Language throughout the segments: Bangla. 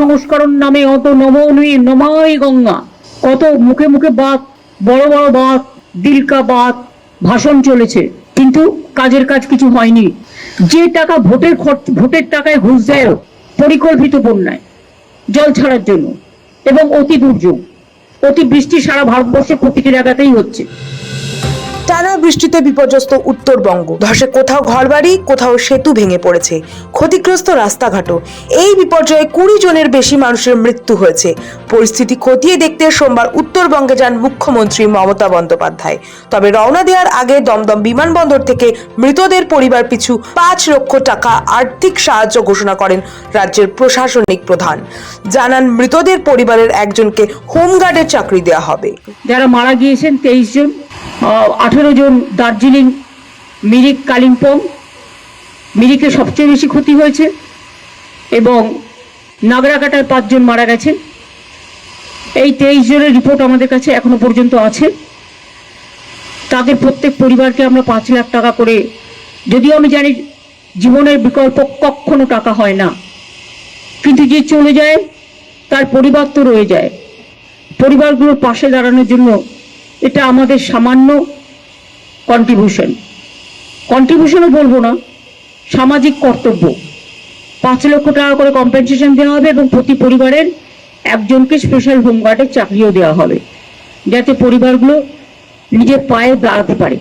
সংস্করণ নামে অত নমনুই নমাই গঙ্গা। কত মুখে মুখে বাত বড় বড় বাত দিলকা বাত ভাষণ চলেছে। কিন্তু কাজের কাজ কিছু হয়নি। যে টাকা ভোটের ভোটের টাকায় ঘুষ দেয়, পরিকল্পিত বন্যায়, জল ছাড়ার জন্য এবং অতি দুর্যোগ। অতি বৃষ্টি সারা ভারতবর্ষে প্রতিটি জায়গাতেই হচ্ছে। টানা বৃষ্টিতে বিপর্যস্ত উত্তরবঙ্গ। ধসে কোথাও ঘরবাড়ি, কোথাও সেতু ভেঙে পড়েছে। ক্ষতিগ্রস্ত রাস্তাঘাটও। এই বিপর্যয়ে কুড়ি জনের বেশি মানুষের মৃত্যু হয়েছে। পরিস্থিতি খতিয়ে দেখতে সোমবার উত্তরবঙ্গে যান মুখ্যমন্ত্রী মমতা বন্দ্যোপাধ্যায়। তবে রওনা দেওয়ার আগে দমদম বিমানবন্দর থেকে মৃতদের পরিবার পিছু পাঁচ লক্ষ টাকা আর্থিক সাহায্য ঘোষণা করেন রাজ্যের প্রশাসনিক প্রধান। জানান, মৃতদের পরিবারের একজনকে হোমগার্ডের চাকরি দেওয়া হবে। যারা মারা গিয়েছেন তেইশ জন। আঠেরো জন দার্জিলিং, মিরিক, কালিম্পং, মিরিকে সবচেয়ে বেশি ক্ষতি হয়েছে এবং নাগরাকাটায় পাঁচজন মারা গেছে। এই তেইশ জনের রিপোর্ট আমাদের কাছে এখনও পর্যন্ত আছে। তাদের প্রত্যেক পরিবারকে আমরা পাঁচ লাখ টাকা করে, যদিও আমি জানি জীবনের বিকল্প কখনো টাকা হয় না, কিন্তু যে চলে যায়, তার পরিবার তো রয়ে যায়। পরিবারগুলোর পাশে দাঁড়ানোর জন্য এটা আমাদের সামান্য কন্ট্রিবিউশন কন্ট্রিবিউশনও বলব না, সামাজিক কর্তব্য। পাঁচ লক্ষ টাকা করে কম্পেনসেশন দেওয়া হবে এবং প্রতি পরিবারের একজনকে স্পেশাল হোমগার্ডের চাকরিও দেওয়া হবে, যাতে পরিবারগুলো নিজের পায়ে দাঁড়াতে পারে,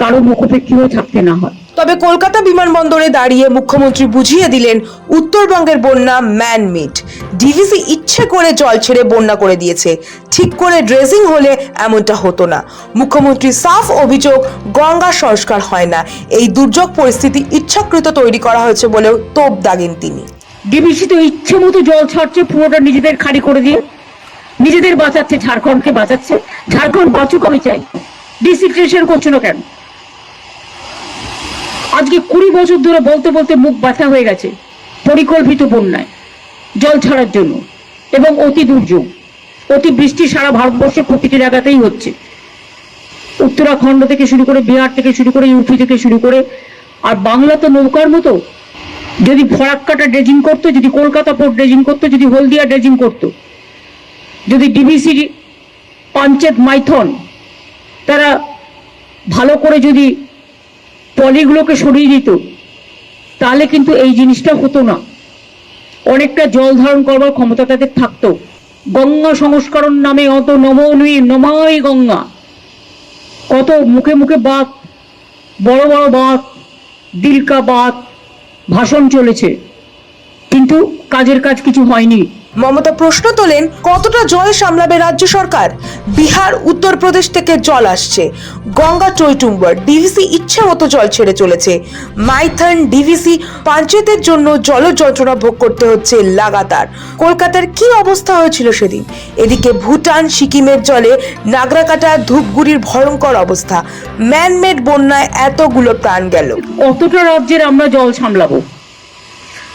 কারও মুখোপেক্ষী থাকতে না হয়। তবে কলকাতা বিমানবন্দরে দাঁড়িয়ে মুখ্যমন্ত্রী বুঝিয়ে দিলেন, উত্তরবঙ্গের বন্যা ম্যানমেড ডিভিসি ইচ্ছে করে জল ছেড়ে বন্যা করে দিয়েছে। ঠিক করে ড্রেসিং হলে এমনটা হতো না। মুখ্যমন্ত্রী সাফ অভিযোগ, গঙ্গা সংস্কার হয় না। এই দুর্যোগ পরিস্থিতি ইচ্ছাকৃত তৈরি করা হয়েছে বলেও তোপ দাগেন তিনি। ডিবিসি তো ইচ্ছে মতো জল ছাড়ছে, পুরোটা নিজেদের খালি করে দিয়ে। নিজেদের বাঁচাচ্ছে, ঝাড়খণ্ডকে বাঁচাচ্ছে। ঝাড়খণ্ড বাঁচুক আমি চাই। ডিসিট্রেশন করছ না কেন? আজকে কুড়ি বছর ধরে বলতে বলতে মুখ ব্যথা হয়ে গেছে, পরিকল্পিত বন্যায়, জল ছাড়ার জন্য এবং অতি দুর্যোগ। অতি বৃষ্টি সারা ভারতবর্ষে প্রতিটি জায়গাতেই হচ্ছে। উত্তরাখণ্ড থেকে শুরু করে বিহার থেকে শুরু করে ইউপি থেকে শুরু করে আর বাংলা তো নৌকার মতো। যদি ফরাক্কাটা ড্রেজিং করতো, যদি কলকাতা পোর্ট ড্রেজিং করতো, যদি হলদিয়া ড্রেজিং করতো, যদি ডিবিসি পঞ্চায়েত মাইথন তারা ভালো করে যদি পলিগুলোকে সরিয়ে দিত, তাহলে কিন্তু এই জিনিসটা হতো না। অনেকটা জল ধারণ করবার ক্ষমতা তাদের থাকতো। গঙ্গা সংস্করণ নামে অত নমনুই নমাই গঙ্গা। কত মুখে মুখে বাত, বড় বড় বাত, দিলকা বাত, ভাষণ চলেছে। কিন্তু কাজের কাজ কিছু হয়নি। মমতা প্রশ্ন তোলেন, কতটা জল সামলাবে রাজ্য সরকার? বিহার, উত্তরপ্রদেশ থেকে জল আসছে। গঙ্গা টইটুম্বর ডিভিসি ইচ্ছে মতো জল ছেড়ে চলেছে। মাইথন ডিভিসি পাঞ্চায়েতের জন্য জল যন্ত্রণা ভোগ করতে হচ্ছে লাগাতার। কলকাতার কি অবস্থা হয়েছিল সেদিন? এদিকে ভুটান, সিকিমের জলে নাগরাকাটা, ধূপগুড়ির ভয়ঙ্কর অবস্থা। ম্যানমেড বন্যায় এতগুলো প্রাণ গেল। কতটা রাজ্যের আমরা জল সামলাবো?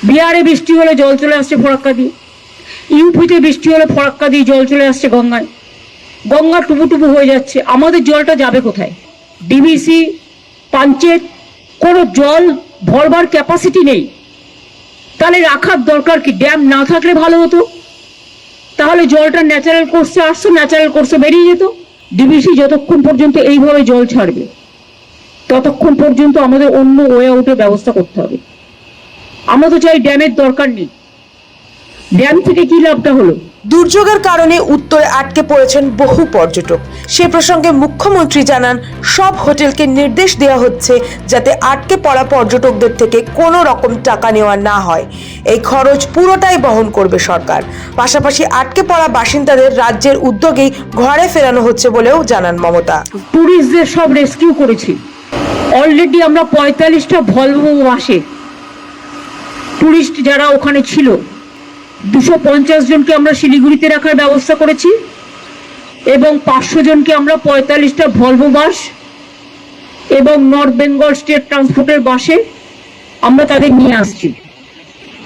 বিহারে বৃষ্টি হলে জল চলে আসছে ফরাক্কা দিয়ে ইউপিতে বৃষ্টি হলে ফরাক্কা দিয়ে জল চলে আসছে গঙ্গায়। গঙ্গা টুপু টুপু হয়ে যাচ্ছে। আমাদের জলটা যাবে কোথায়? ডিবিসি, পাঞ্চেত, কোনো জল ভরবার ক্যাপাসিটি নেই। তাহলে রাখার দরকার কি? ড্যাম না থাকলে ভালো হতো। তাহলে জলটা ন্যাচারাল কোর্সে আসতো ন্যাচারাল কোর্সে বেরিয়ে যেত। ডিবিসি যতক্ষণ পর্যন্ত এইভাবে জল ছাড়বে, ততক্ষণ পর্যন্ত আমাদের অন্য ওয়ে আউটের ব্যবস্থা করতে হবে। আমরা তো চাই ড্যামের দরকার নেই। ড্যাম থেকে কি লাভটা হলো? দুর্যোগের কারণে উত্তরে আটকে পড়েছেন বহু পর্যটক। সে প্রসঙ্গে মুখ্যমন্ত্রী জানান সব হোটেলকে নির্দেশ দেওয়া হচ্ছে যাতে আটকে পড়া পর্যটকদের থেকে কোনো রকম টাকা নেওয়া না হয়। এই খরচ পুরোটাই বহন করবে সরকার। পাশাপাশি আটকে পড়া বাসিন্দাদের রাজ্যের উদ্যোগেই ঘরে ফেরানো হচ্ছে বলেও জানান মমতা। ট্যুরিস্টদের সব রেস্কিউ করেছি। অলরেডি আমরা পঁয়তাল্লিশটা ভলভো মাসে। ট্যুরিস্ট যারা ওখানে ছিল দুশো পঞ্চাশ জনকে আমরা শিলিগুড়িতে রাখার ব্যবস্থা করেছি এবং পাঁচশো জনকে আমরা পঁয়তাল্লিশটা ভলভো বাস এবং নর্থ বেঙ্গল স্টেট ট্রান্সপোর্টের বাসে আমরা তাদের নিয়ে আসছি।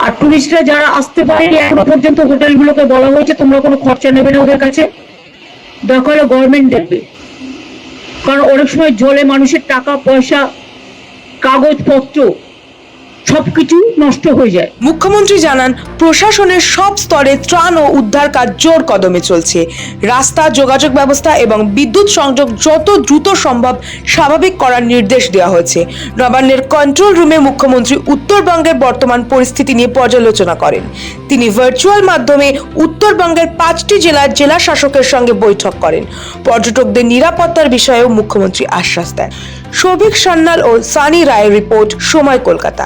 আর টুরিস্টরা যারা আসতে পারেনি, এখনও পর্যন্ত হোটেলগুলোকে বলা হয়েছে, তোমরা কোনো খরচা নেবে না ওদের কাছে। দরকার হলে গভর্নমেন্ট দেখবে। কারণ অনেক সময় জলে মানুষের টাকা, পয়সা, কাগজপত্র সবকিছু নষ্ট হয়ে যায়। মুখ্যমন্ত্রী জানান, প্রশাসনের সব স্তরে ত্রাণ ও উদ্ধার কাজ জোর কদমে চলছে। রাস্তা, যোগাযোগ ব্যবস্থা এবং বিদ্যুৎ সংযোগ যত দ্রুত সম্ভব স্বাভাবিক করার নির্দেশ দেওয়া হয়েছে। নবান্নের কন্ট্রোল রুমে মুখ্যমন্ত্রী উত্তরবঙ্গের বর্তমান পরিস্থিতি নিয়ে পর্যালোচনা করেন। তিনি ভার্চুয়াল মাধ্যমে উত্তরবঙ্গের পাঁচটি জেলার জেলা শাসকের সঙ্গে বৈঠক করেন। পর্যটকদের নিরাপত্তার বিষয়েও মুখ্যমন্ত্রী আশ্বাস দেন। সৌভিক সান্যাল ও সানি রায়ের রিপোর্ট, সময় কলকাতা।